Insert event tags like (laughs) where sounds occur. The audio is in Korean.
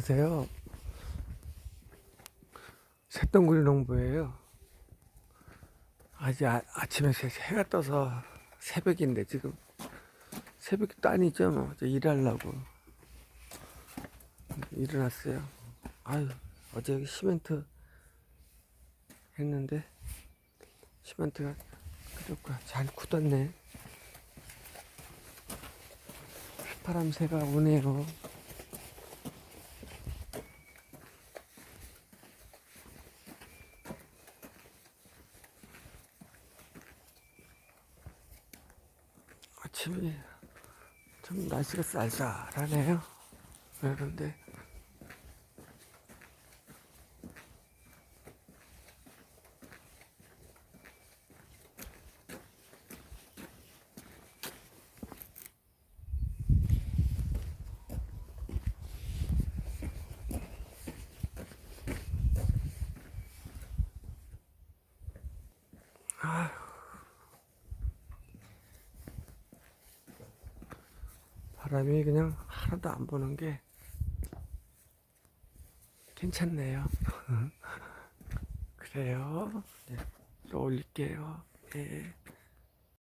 안녕하세요. 새똥구리 농부예요. 아직 아, 아침에 새- 해가 떠서 새벽인데 지금 새벽도 아니죠 뭐 일하려고 일어났어요. 아유 어제 여기 시멘트 했는데 시멘트가 그렇고 잘 굳었네. 휘파람 새가 오네요. 아침이 좀 날씨가 쌀쌀하네요. 그런데 바람이 그냥 하나도 안 부는 게 괜찮네요. (laughs) 그래요. 네, 또 올릴게요. 네.